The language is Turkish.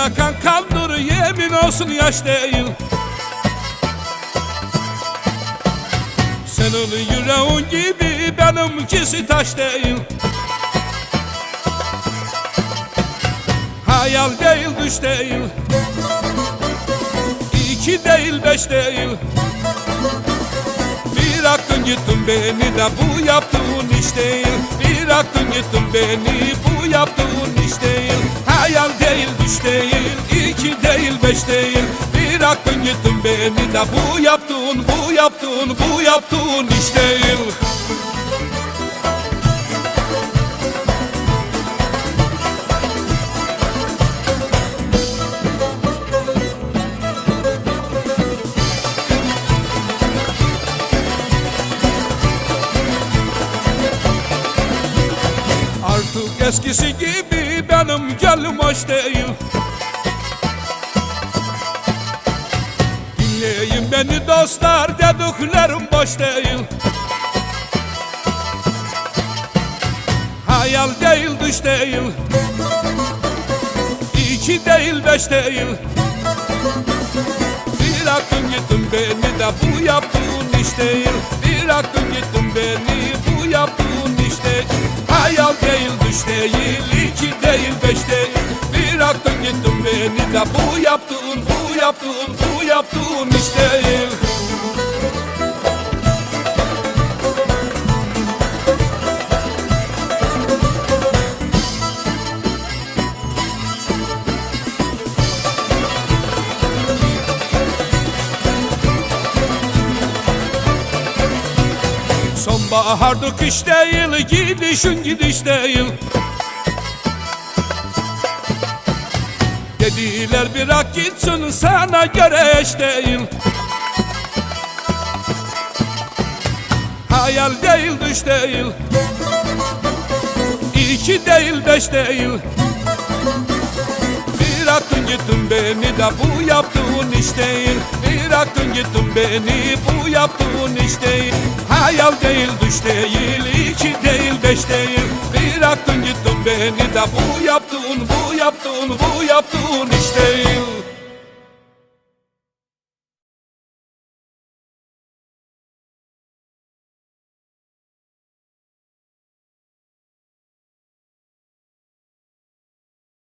akan kandır yemin olsun yaş değil. Senin yüreğin gibi benimkisi taş değil. Hayal değil düş değil. İki değil beş değil. Bir aklın gittin beni de bu yaptığın iş değil. Bir aklın gittin beni bu yaptığın iş değil değil Bir aklın gittin beni de. Bu yaptığın bu yaptığın bu yaptığın iş değil Artık eskisi gibi benim gönlüm hoş değil Dinleyin beni dostlar dediklerim boş değil. Hayal değil düş değil. İki değil beş değil. Bir aklın gittin beni de bu yaptığın iş değil. Bir aklın gittin beni de bu yaptığın bu yaptığın bu yaptığın iş değil Sonbahardı kış değil gidişin gidiş değil Dediler bırak gitsin sana göre eş değil. Hayal değil düş değil. İki değil beş değil Bir aklın gittin beni de bu yaptığın iş değil. Bir aklın gittin beni bu yaptığın iş değil. Hayal değil düş değil iki değil beş değil. Bir aklın gittin beni de bu yaptığın bu yaptığın bu yaptığın iş değil